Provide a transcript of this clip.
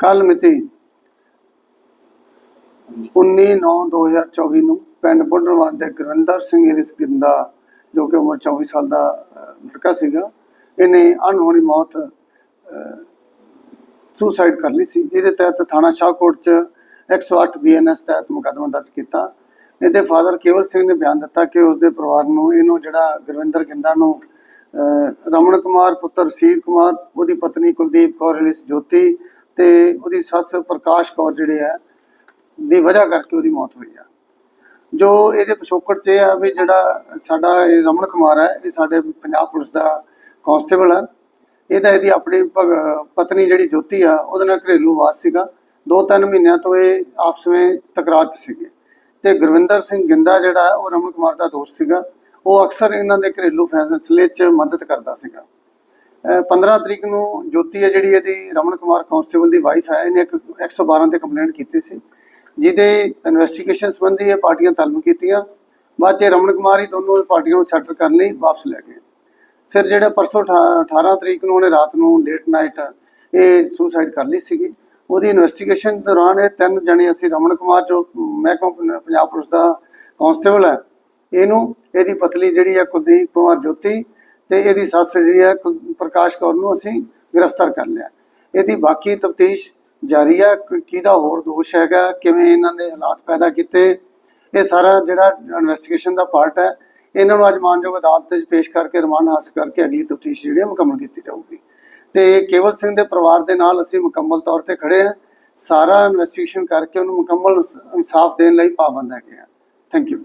ਕੱਲ ਮਿਤੀ 19/9/2024 ਨੂੰ ਪਿੰਡ ਬੁੱਢਣਵਾਲ ਦੇ ਗੁਰਵਿੰਦਰ ਸਿੰਘ ਇਲਿਸ ਗਿੰਦਾ ਜੋ ਕਿ ਉਮਰ 24 ਸਾਲ ਦਾ ਲੜਕਾ ਸੀਗਾ ਇਹਨੇ ਅਣਹੋਣੀ ਮੌਤ ਸੁਸਾਈਡ ਕਰ ਲਈ ਸੀ ਜਿਹਦੇ ਤਹਿਤ ਥਾਣਾ ਸ਼ਾਹਕੋਟ ਚ 108 ਬੀਐਨਐਸ ਤਹਿਤ ਮੁਕੱਦਮਾ ਦਰਜ ਕੀਤਾ। ਇਹਦੇ ਫਾਦਰ ਕੇਵਲ ਸਿੰਘ ਨੇ ਬਿਆਨ ਦਿੱਤਾ ਕਿ ਉਸਦੇ ਪਰਿਵਾਰ ਨੂੰ ਇਹਨੂੰ ਜਿਹੜਾ ਗੁਰਵਿੰਦਰ ਗਿੰਦਾ ਨੂੰ ਅਹ, ਰਮਨ ਕੁਮਾਰ ਪੁੱਤਰ ਸੀਰ ਕੁਮਾਰ ਉਹਦੀ ਪਤਨੀ ਕੁਲਦੀਪ ਕੌਰ ਇਲਿਸ ਜੋਤੀ ਤੇ ਉਹਦੀ ਸੱਸ ਪ੍ਰਕਾਸ਼ ਕੌਰ ਜਿਹੜੇ ਆ, ਦੀ ਵਜ੍ਹਾ ਕਰਕੇ ਉਹਦੀ ਮੌਤ ਹੋਈ ਆ। ਜੋ ਇਹਦੇ ਪਿਛੋਕੜ 'ਚ ਆ ਵੀ ਜਿਹੜਾ ਸਾਡਾ ਇਹ ਰਮਨ ਕੁਮਾਰ ਹੈ ਇਹ ਸਾਡੇ ਪੰਜਾਬ ਪੁਲਿਸ ਦਾ ਕਾਂਸਟੇਬਲ ਹੈ ਇਹਦਾ ਇਹਦੀ ਆਪਣੀ ਪਤਨੀ ਜਿਹੜੀ ਜੋਤੀ ਆ, ਉਹਦੇ ਨਾਲ ਘਰੇਲੂ ਵਾਸ ਸੀਗਾ। ਦੋ ਤਿੰਨ ਮਹੀਨਿਆਂ ਤੋਂ ਇਹ ਆਪਸ ਵਿੱਚ ਤਕਰਾਰ 'ਚ ਸੀਗੇ। ਤੇ ਗੁਰਵਿੰਦਰ ਸਿੰਘ ਗਿੰਦਾ ਜਿਹੜਾ, ਉਹ ਰਮਨ ਕੁਮਾਰ ਦਾ ਦੋਸਤ ਸੀਗਾ। ਉਹ ਅਕਸਰ ਇਹਨਾਂ ਦੇ ਘਰੇਲੂ ਫੈਸਲੇ 'ਚ ਮਦਦ ਕਰਦਾ ਸੀਗਾ। 15 ਤਰੀਕ ਨੂੰ ਜੋਤੀ ਹੈ ਜਿਹੜੀ ਇਹਦੀ, ਰਮਨ ਕੁਮਾਰ ਕਾਂਸਟੇਬਲ ਦੀ ਵਾਈਫ ਹੈ, ਇਹਨੇ 112 ਤੇ ਕੰਪਲੇਂਟ ਕੀਤੀ ਸੀ। ਜਿਹਦੇ ਇਨਵੈਸਟੀਗੇਸ਼ਨ ਸੰਬੰਧੀ ਇਹ ਪਾਰਟੀਆਂ ਤਲਬ ਕੀਤੀਆਂ। ਬਾਅਦ ਚ ਰਮਨ ਕੁਮਾਰ ਹੀ ਦੋਨੋਂ ਪਾਰਟੀਆਂ ਨੂੰ ਸੈਟਲ ਕਰਨ ਲਈ ਵਾਪਸ ਲੈ ਗਏ। ਫਿਰ ਜਿਹੜਾ ਪਰਸੋਂ ਅਠਾ- 18 ਤਰੀਕ ਨੂੰ ਉਹਨੇ ਰਾਤ ਨੂੰ ਲੇਟ ਨਾਈਟ ਇਹ ਸੁਸਾਈਡ ਕਰ ਲਈ ਸੀਗੀ। ਉਹਦੀ ਇਨਵੈਸਟੀਗੇਸ਼ਨ ਦੌਰਾਨ ਇਹ ਤਿੰਨ ਜਣੇ ਅਸੀਂ ਰਮਨ ਕੁਮਾਰ ਜੋ ਮਹਿਕਮਾ ਪੰਜਾਬ ਪੁਲਿਸ ਦਾ ਕਾਂਸਟੇਬਲ ਹੈ, ਇਹਨੂੰ, ਇਹਦੀ ਪਤਲੀ ਜਿਹੜੀ ਹੈ ਕੁਲਦੀਪ ਕੁਮਾਰ ਜੋਤੀ ਤੇ ਇਹਦੀ ਸੱਸ ਜਿਹੜੀ ਹੈ ਪ੍ਰਕਾਸ਼ ਕੌਰ ਨੂੰ ਅਸੀਂ ਗ੍ਰਿਫਤਾਰ ਕਰ ਲਿਆ। ਇਹਦੀ ਬਾਕੀ ਤਫਤੀਸ਼ ਜਾਰੀ ਹੈ। ਕਿਹਦਾ ਹੋਰ ਦੋਸ਼ ਹੈਗਾ, ਕਿਵੇਂ ਇਹਨਾਂ ਨੇ ਹਾਲਾਤ ਪੈਦਾ ਕੀਤੇ, ਇਹ ਸਾਰਾ ਜਿਹੜਾ ਇਨਵੈਸਟੀਗੇਸ਼ਨ ਦਾ ਪਾਰਟ ਹੈ, ਇਹਨਾਂ ਨੂੰ ਅੱਜ ਮਾਨਯੋਗ ਅਦਾਲਤ ਵਿੱਚ ਪੇਸ਼ ਕਰਕੇ ਰਿਮਾਂਡ ਹਾਸਲ ਕਰਕੇ ਅਗਲੀ ਤਫਤੀਸ਼ ਜਿਹੜੀ ਮੁਕੰਮਲ ਕੀਤੀ ਜਾਊਗੀ। ਤੇ ਕੇਵਲ ਸਿੰਘ ਦੇ ਪਰਿਵਾਰ ਦੇ ਨਾਲ ਅਸੀਂ ਮੁਕੰਮਲ ਤੌਰ ਤੇ ਖੜੇ ਹਾਂ। ਸਾਰਾ ਇਨਵੈਸਟੀਗੇਸ਼ਨ ਕਰਕੇ ਉਹਨੂੰ ਮੁਕੰਮਲ ਇਨਸਾਫ ਦੇਣ ਲਈ ਪਾਬੰਦ ਹੈਗੇ ਆ ਥੈਂਕ ਯੂ